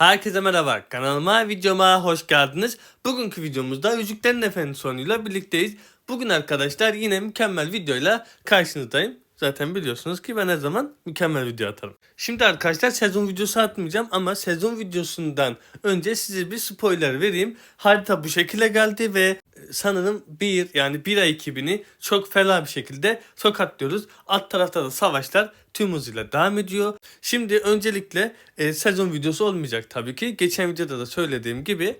Herkese merhaba. Kanalıma, videoma hoş geldiniz. Bugünkü videomuzda Yüzüklerin Efendisi sonuyla birlikteyiz. Bugün arkadaşlar yine mükemmel videoyla karşınızdayım. Zaten biliyorsunuz ki ben her zaman mükemmel video atarım. Şimdi arkadaşlar sezon videosu atmayacağım ama sezon videosundan önce size bir spoiler vereyim. Harita bu şekilde geldi ve sanırım bir yani bir ay ekibini çok fena bir şekilde tokatlıyoruz. Alt tarafta da savaşlar tüm hızıyla devam ediyor. Şimdi öncelikle e, sezon videosu olmayacak tabii ki. Geçen videoda da söylediğim gibi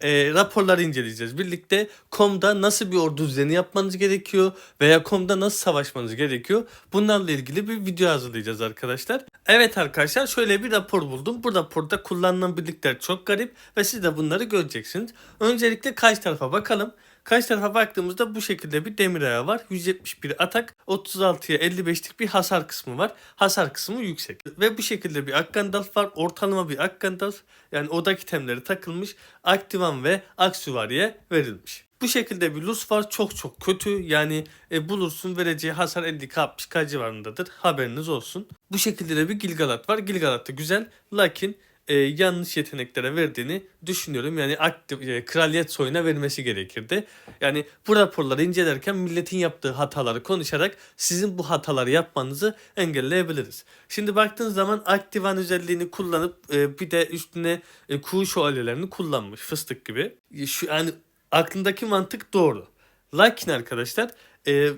e, raporları inceleyeceğiz. Birlikte komda nasıl bir ordu düzeni yapmanız gerekiyor veya komda nasıl savaşmanız gerekiyor. Bunlarla ilgili bir video hazırlayacağız arkadaşlar. Evet arkadaşlar şöyle bir rapor buldum. Bu raporda kullanılan birlikler çok garip ve siz de bunları göreceksiniz. Öncelikle karşı tarafa bakalım. Karşı tarafa baktığımızda bu şekilde bir demir ayağı var. 171 atak, 36'ya 55'lik bir hasar kısmı var. Hasar kısmı yüksek. Ve bu şekilde bir Akkandalf var. Ortalama bir Akkandalf. Yani odak itemleri takılmış. Aktivan ve Aksüvariye verilmiş. Bu şekilde bir Lus var. Çok çok kötü. Yani e, bulursun vereceği hasar 50k civarındadır. Haberiniz olsun. Bu şekilde de bir Gilgalat var. Gilgalat da güzel. Lakin e, yanlış yeteneklere verdiğini düşünüyorum. Yani aktif, e, kraliyet soyuna vermesi gerekirdi. Yani bu raporları incelerken milletin yaptığı hataları konuşarak sizin bu hataları yapmanızı engelleyebiliriz. Şimdi baktığınız zaman aktivan özelliğini kullanıp e, bir de üstüne e, kuğu şövalyelerini kullanmış fıstık gibi. E, Şu yani aklındaki mantık doğru. Lakin arkadaşlar e,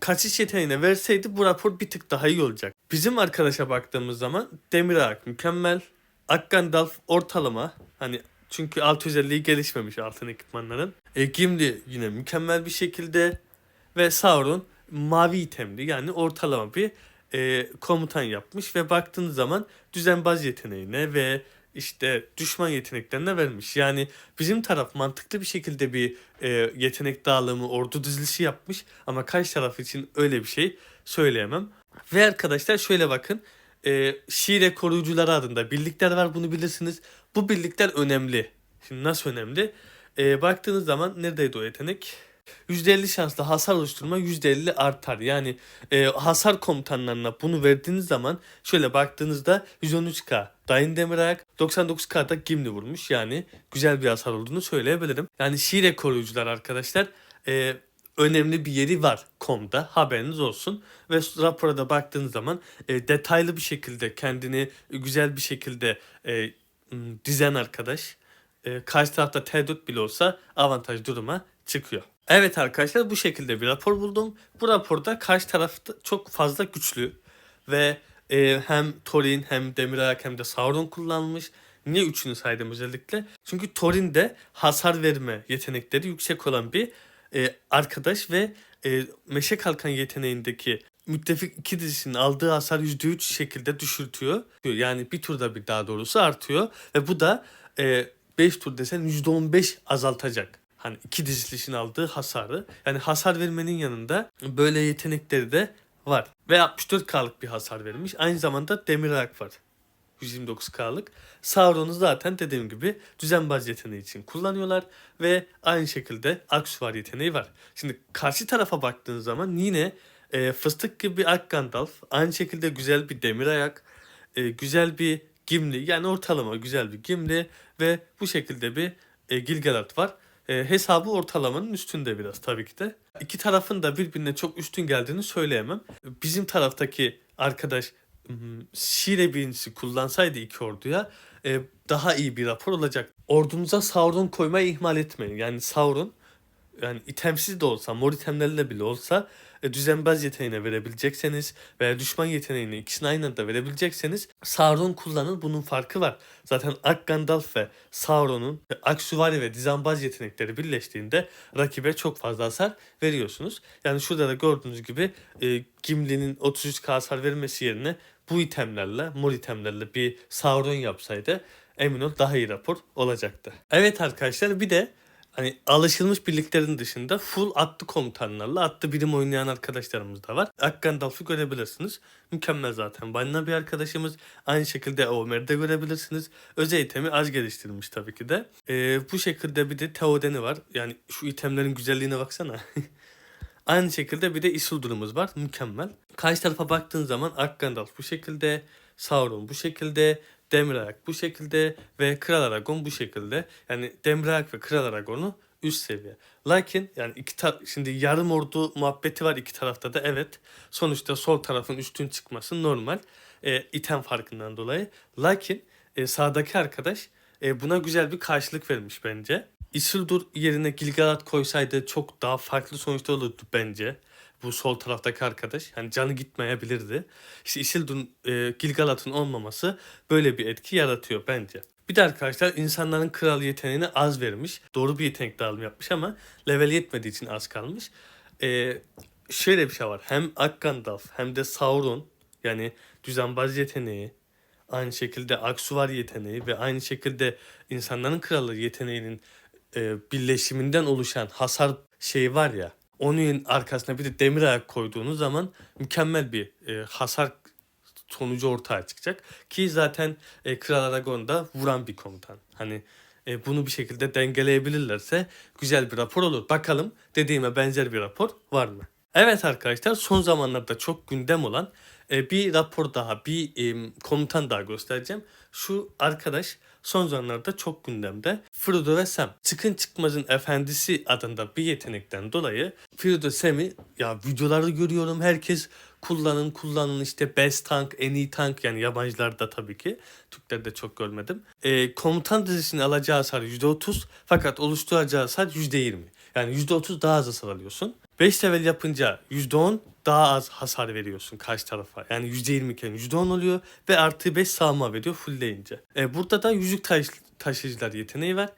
kaçış yeteneğine verseydi bu rapor bir tık daha iyi olacak. Bizim arkadaşa baktığımız zaman Demir Ayak mükemmel. Akkandalf ortalama. Hani çünkü alt özelliği gelişmemiş altın ekipmanların. E, Gimli yine mükemmel bir şekilde. Ve Sauron mavi itemli yani ortalama bir e, komutan yapmış. Ve baktığınız zaman düzenbaz yeteneğine ve işte düşman yeteneklerine vermiş. Yani bizim taraf mantıklı bir şekilde bir e, yetenek dağılımı, ordu dizilişi yapmış. Ama karşı taraf için öyle bir şey söyleyemem. Ve arkadaşlar şöyle bakın. E, Şire koruyucuları adında birlikler var bunu bilirsiniz. Bu birlikler önemli. Şimdi nasıl önemli? E, baktığınız zaman neredeydi o yetenek? %50 şansla hasar oluşturma %50 artar. Yani e, hasar komutanlarına bunu verdiğiniz zaman şöyle baktığınızda 113k Dayın Demirayak 99k'da Gimli vurmuş. Yani güzel bir hasar olduğunu söyleyebilirim. Yani Şire koruyucular arkadaşlar e, önemli bir yeri var komda haberiniz olsun. Ve rapora da baktığınız zaman e, detaylı bir şekilde kendini güzel bir şekilde e, dizen arkadaş e, karşı tarafta T4 bile olsa avantaj duruma çıkıyor. Evet arkadaşlar bu şekilde bir rapor buldum. Bu raporda karşı tarafta çok fazla güçlü ve e, hem Thorin hem Demirayak hem de Sauron kullanmış. Niye üçünü saydım özellikle? Çünkü Thorin de hasar verme yetenekleri yüksek olan bir e, arkadaş ve e, Meşe Kalkan yeteneğindeki müttefik iki dizisinin aldığı hasar %3 şekilde düşürtüyor. Yani bir turda bir daha doğrusu artıyor. Ve bu da 5 tur desen %15 azaltacak. Hani iki dizilişin aldığı hasarı. Yani hasar vermenin yanında böyle yetenekleri de var. Ve 64K'lık bir hasar vermiş. Aynı zamanda demir ayak var. 129K'lık. Sauron'u zaten dediğim gibi düzenbaz yeteneği için kullanıyorlar ve aynı şekilde Aksuvar yeteneği var. Şimdi karşı tarafa baktığınız zaman yine e, fıstık gibi bir Ak Gandalf, aynı şekilde güzel bir demir ayak, e, güzel bir Gimli yani ortalama güzel bir Gimli ve bu şekilde bir e, Gilgalad var. E, hesabı ortalamanın üstünde biraz tabii ki de. İki tarafın da birbirine çok üstün geldiğini söyleyemem. Bizim taraftaki arkadaş hmm, Şire birincisi kullansaydı iki orduya e, daha iyi bir rapor olacak. Ordunuza Sauron koymayı ihmal etmeyin. Yani Sauron yani itemsiz de olsa, mor itemlerle bile olsa e, düzenbaz yeteneğine verebilecekseniz veya düşman yeteneğini ikisini aynı anda verebilecekseniz Sauron kullanın bunun farkı var. Zaten Ak Gandalf ve Sauron'un Ak Süvari ve düzenbaz yetenekleri birleştiğinde rakibe çok fazla hasar veriyorsunuz. Yani şurada da gördüğünüz gibi e, Gimli'nin 33k hasar vermesi yerine bu itemlerle, mor itemlerle bir Sauron yapsaydı emin ol daha iyi rapor olacaktı. Evet arkadaşlar bir de hani alışılmış birliklerin dışında full atlı komutanlarla atlı birim oynayan arkadaşlarımız da var. Akkandalf'ı görebilirsiniz. Mükemmel zaten. Banna bir arkadaşımız. Aynı şekilde Omer'i de görebilirsiniz. Özel itemi az geliştirilmiş tabii ki de. Ee, bu şekilde bir de Theoden'i var. Yani şu itemlerin güzelliğine baksana. Aynı şekilde bir de Isildur'umuz var. Mükemmel. Karşı tarafa baktığın zaman Akkandalf bu şekilde. Sauron bu şekilde. Demirak bu şekilde ve Kral Aragon bu şekilde. Yani Demirak ve Kral Aragon'u üst seviye. Lakin yani iki ta- şimdi yarım ordu muhabbeti var iki tarafta da evet. Sonuçta sol tarafın üstün çıkması normal. E, item farkından dolayı. Lakin e, sağdaki arkadaş e, buna güzel bir karşılık vermiş bence. Isildur yerine Gilgalad koysaydı çok daha farklı sonuçlar olurdu bence. Bu sol taraftaki arkadaş. Yani canı gitmeyebilirdi. İşte Isildur'un e, Gilgalad'ın olmaması böyle bir etki yaratıyor bence. Bir de arkadaşlar insanların kral yeteneğini az vermiş. Doğru bir yetenek dağılımı yapmış ama level yetmediği için az kalmış. E, şöyle bir şey var. Hem Akkandalf hem de Sauron yani düzenbaz yeteneği aynı şekilde Aksuvar yeteneği ve aynı şekilde insanların kralı yeteneğinin e, birleşiminden oluşan hasar şeyi var ya onun arkasına bir de demir ayak koyduğunuz zaman mükemmel bir e, hasar sonucu ortaya çıkacak. Ki zaten e, Kral Aragon vuran bir komutan. Hani e, bunu bir şekilde dengeleyebilirlerse güzel bir rapor olur. Bakalım dediğime benzer bir rapor var mı? Evet arkadaşlar son zamanlarda çok gündem olan e, bir rapor daha, bir e, komutan daha göstereceğim. Şu arkadaş son zamanlarda çok gündemde. Frodo ve Sam. Çıkın çıkmazın efendisi adında bir yetenekten dolayı Frodo Sam'i ya videolarda görüyorum herkes kullanın kullanın işte best tank en iyi tank yani yabancılarda tabii ki Türklerde çok görmedim. E, komutan dizisinin alacağı hasar %30 fakat oluşturacağı hasar %20. Yani %30 daha az hasar alıyorsun. 5 level yapınca %10 daha az hasar veriyorsun karşı tarafa. Yani %20 iken %10 oluyor ve artı 5 sağma veriyor fullleyince. E, burada da yüzük taş, taşıyıcılar yeteneği var.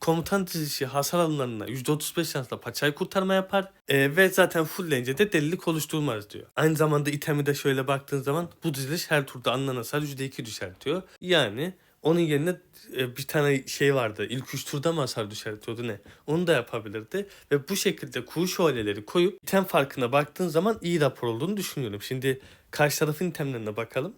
Komutan dizisi hasar alanlarına %35 şansla paçayı kurtarma yapar. E, ve zaten fullleyince de delilik oluşturmaz diyor. Aynı zamanda itemi de şöyle baktığın zaman bu diziliş her turda alınan hasar %2 düşer diyor. Yani onun yerine e, bir tane şey vardı. İlk üç turda mı hasar düşertiyordu ne? Onu da yapabilirdi. Ve bu şekilde kuğu şövalyeleri koyup item farkına baktığın zaman iyi rapor olduğunu düşünüyorum. Şimdi karşı tarafın itemlerine bakalım.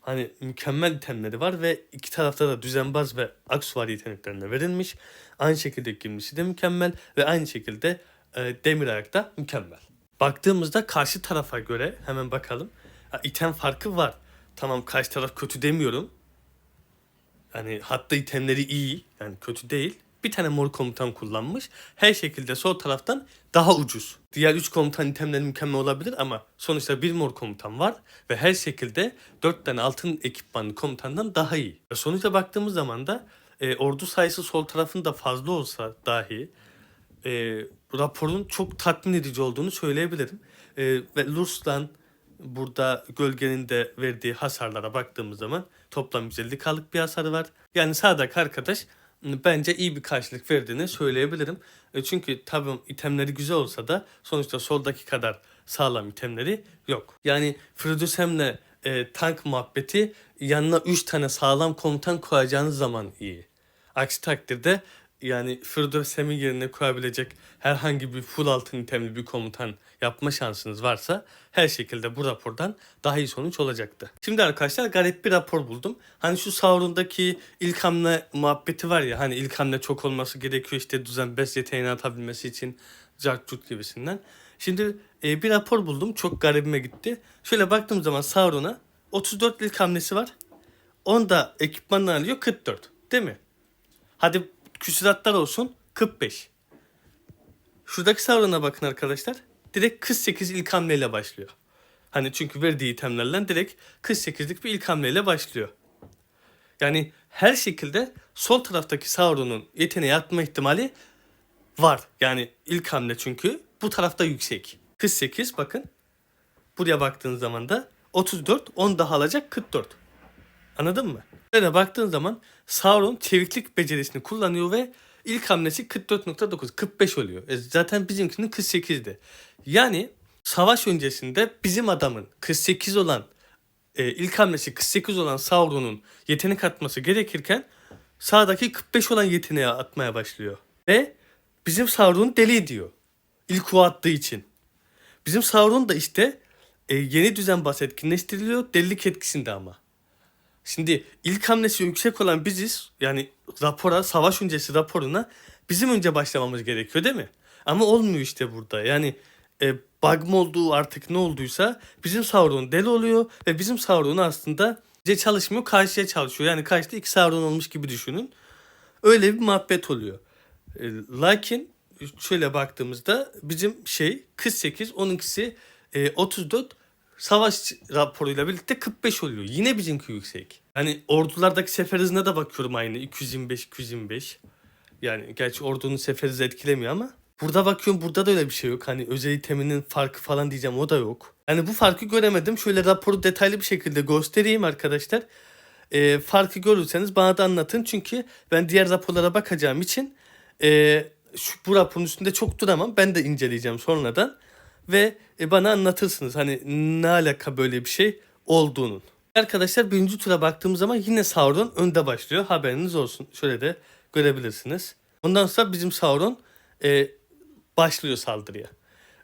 Hani mükemmel itemleri var ve iki tarafta da düzenbaz ve aksuar yeteneklerine verilmiş. Aynı şekilde girmesi de mükemmel ve aynı şekilde e, demir ayak da mükemmel. Baktığımızda karşı tarafa göre hemen bakalım. İtem farkı var. Tamam karşı taraf kötü demiyorum. Hani hatta itemleri iyi. Yani kötü değil. Bir tane mor komutan kullanmış. Her şekilde sol taraftan daha ucuz. Diğer 3 komutan itemleri mükemmel olabilir ama sonuçta bir mor komutan var ve her şekilde 4 tane altın ekipmanlı komutandan daha iyi. Ve sonuçta baktığımız zaman da e, ordu sayısı sol tarafında fazla olsa dahi e, raporun çok tatmin edici olduğunu söyleyebilirim. E, ve Lurs'tan burada gölgenin de verdiği hasarlara baktığımız zaman toplam 150k'lık bir hasarı var. Yani sağdaki arkadaş ıı, bence iyi bir karşılık verdiğini söyleyebilirim. E, çünkü tabi itemleri güzel olsa da sonuçta soldaki kadar sağlam itemleri yok. Yani Fridusem'le e, tank muhabbeti yanına 3 tane sağlam komutan koyacağınız zaman iyi. Aksi takdirde yani Firdevs'in yerine koyabilecek herhangi bir full altın itemli bir komutan yapma şansınız varsa her şekilde bu rapordan daha iyi sonuç olacaktı. Şimdi arkadaşlar garip bir rapor buldum. Hani şu Sauron'daki ilk hamle muhabbeti var ya hani ilk hamle çok olması gerekiyor işte düzen bes yeteneğini atabilmesi için cartçut gibisinden. Şimdi e, bir rapor buldum çok garibime gitti. Şöyle baktığım zaman Sauron'a 34 ilk hamlesi var. Onda ekipmandan alıyor 44 değil mi? Hadi küsuratlar olsun 45. Şuradaki Sauron'a bakın arkadaşlar. Direkt 48 ilk hamleyle başlıyor. Hani çünkü verdiği itemlerle direkt 48'lik bir ilk hamleyle başlıyor. Yani her şekilde sol taraftaki Sauron'un yeteneği atma ihtimali var. Yani ilk hamle çünkü bu tarafta yüksek. 48 bakın. Buraya baktığınız zaman da 34 10 daha alacak 44. Anladın mı? Böyle baktığın zaman Sauron çeviklik becerisini kullanıyor ve ilk hamlesi 44.9 45 oluyor. E zaten bizimkinin 48'di. Yani savaş öncesinde bizim adamın 48 olan e, ilk hamlesi 48 olan Sauron'un yetenek atması gerekirken sağdaki 45 olan yeteneği atmaya başlıyor. Ve bizim Sauron deli ediyor. İlk o attığı için. Bizim Sauron da işte e, yeni düzen bas etkinleştiriliyor delilik etkisinde ama. Şimdi ilk hamlesi yüksek olan biziz. Yani rapora, savaş öncesi raporuna bizim önce başlamamız gerekiyor değil mi? Ama olmuyor işte burada. Yani e, bug mı olduğu artık ne olduysa bizim Sauron deli oluyor ve bizim Sauron aslında bize çalışmıyor karşıya çalışıyor. Yani karşıda iki Sauron olmuş gibi düşünün. Öyle bir muhabbet oluyor. E, lakin şöyle baktığımızda bizim şey 48 onunkisi e, 34 savaş raporuyla birlikte 45 oluyor. Yine bizimki yüksek. Hani ordulardaki sefer hızına da bakıyorum aynı 225 225. Yani gerçi ordunun sefer hızı etkilemiyor ama burada bakıyorum burada da öyle bir şey yok. Hani özel iteminin farkı falan diyeceğim o da yok. Yani bu farkı göremedim. Şöyle raporu detaylı bir şekilde göstereyim arkadaşlar. E, farkı görürseniz bana da anlatın. Çünkü ben diğer raporlara bakacağım için e, şu, bu raporun üstünde çok duramam. Ben de inceleyeceğim sonradan. Ve e, bana anlatırsınız hani ne alaka böyle bir şey olduğunun. Arkadaşlar birinci tura baktığımız zaman yine Sauron önde başlıyor. Haberiniz olsun. Şöyle de görebilirsiniz. Ondan sonra bizim Sauron e, başlıyor saldırıya.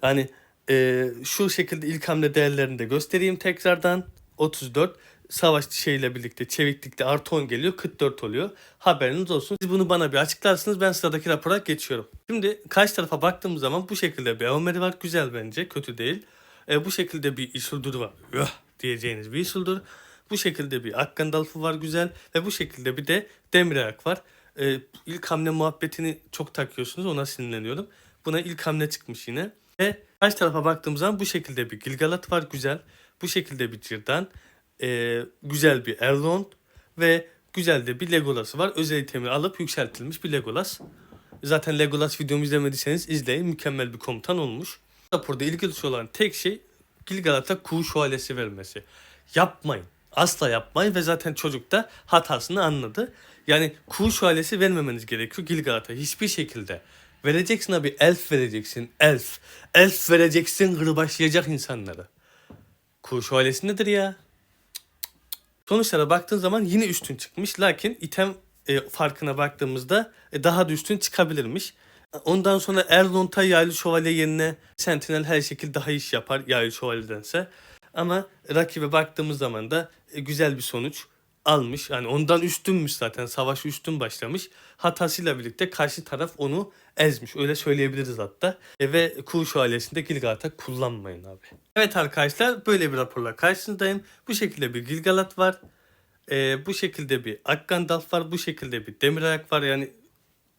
Yani e, şu şekilde ilk hamle değerlerini de göstereyim tekrardan. 34 savaş şeyle birlikte çeviklikte artı 10 geliyor 44 oluyor. Haberiniz olsun. Siz bunu bana bir açıklarsınız ben sıradaki rapora geçiyorum. Şimdi karşı tarafa baktığımız zaman bu şekilde bir Eomeri var. Güzel bence kötü değil. E, bu şekilde bir Isildur var. Yuh diyeceğiniz bir Isildur. Bu şekilde bir Akkandalf'ı var güzel. Ve bu şekilde bir de Demirak var. E, ilk hamle muhabbetini çok takıyorsunuz ona sinirleniyorum. Buna ilk hamle çıkmış yine. Ve karşı tarafa baktığımız zaman bu şekilde bir Gilgalad var güzel. Bu şekilde bir Cirdan. E, güzel bir Elrond. Ve güzel de bir Legolas'ı var. Özel itemi alıp yükseltilmiş bir Legolas. Zaten Legolas videomu izlemediyseniz izleyin. Mükemmel bir komutan olmuş. Raporda ilgili olan tek şey Gilgalad'a kuğu şövalyesi vermesi. Yapmayın. Asla yapmayın ve zaten çocuk da hatasını anladı. Yani kuğu şövalyesi vermemeniz gerekiyor Gilgalad'a hiçbir şekilde. Vereceksin abi elf vereceksin elf. Elf vereceksin gırbaşlayacak insanları. Kuğu şövalyesi nedir ya? Sonuçlara baktığın zaman yine üstün çıkmış. Lakin item e, farkına baktığımızda e, daha da üstün çıkabilirmiş. Ondan sonra Erlonta yaylı şövalye yerine Sentinel her şekilde daha iş yapar yaylı şövalyedense. Ama rakibe baktığımız zaman da e, güzel bir sonuç almış. Yani ondan üstünmüş zaten. Savaş üstün başlamış. Hatasıyla birlikte karşı taraf onu ezmiş. Öyle söyleyebiliriz hatta. E, ve Kuğu Şövalyesi'nde Gilgalat'a kullanmayın abi. Evet arkadaşlar böyle bir raporla karşınızdayım. Bu şekilde bir Gilgalat var. E, bu şekilde bir Akkandalf var. Bu şekilde bir Demirayak var. Yani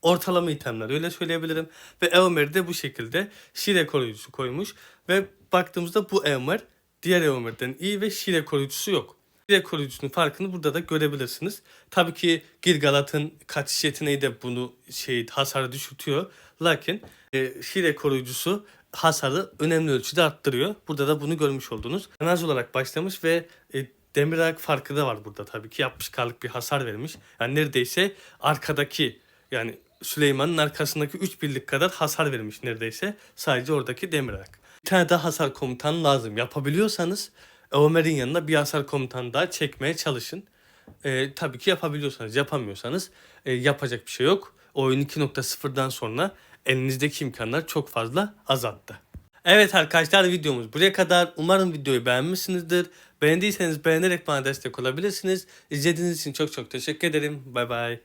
ortalama itemler öyle söyleyebilirim. Ve Eomer de bu şekilde Şire koruyucusu koymuş. Ve baktığımızda bu Eomer diğer Eomer'den iyi ve Şire koruyucusu yok. Şire koruyucusunun farkını burada da görebilirsiniz. Tabii ki Gilgalat'ın kaçış yeteneği de bunu şey hasar düşürtüyor. Lakin e, Şire koruyucusu hasarı önemli ölçüde arttırıyor. Burada da bunu görmüş oldunuz. Kanaz olarak başlamış ve e, demir ayak farkı da var burada tabii ki. 60k'lık bir hasar vermiş. Yani neredeyse arkadaki yani Süleyman'ın arkasındaki 3 birlik kadar hasar vermiş neredeyse. Sadece oradaki demir ayak. Bir tane daha hasar komutanı lazım. Yapabiliyorsanız Ömer'in yanına bir hasar komutanı daha çekmeye çalışın. Ee, tabii ki yapabiliyorsanız. Yapamıyorsanız e, yapacak bir şey yok. Oyun 2.0'dan sonra elinizdeki imkanlar çok fazla azalttı. Evet arkadaşlar videomuz buraya kadar. Umarım videoyu beğenmişsinizdir. Beğendiyseniz beğenerek bana destek olabilirsiniz. İzlediğiniz için çok çok teşekkür ederim. Bay bay.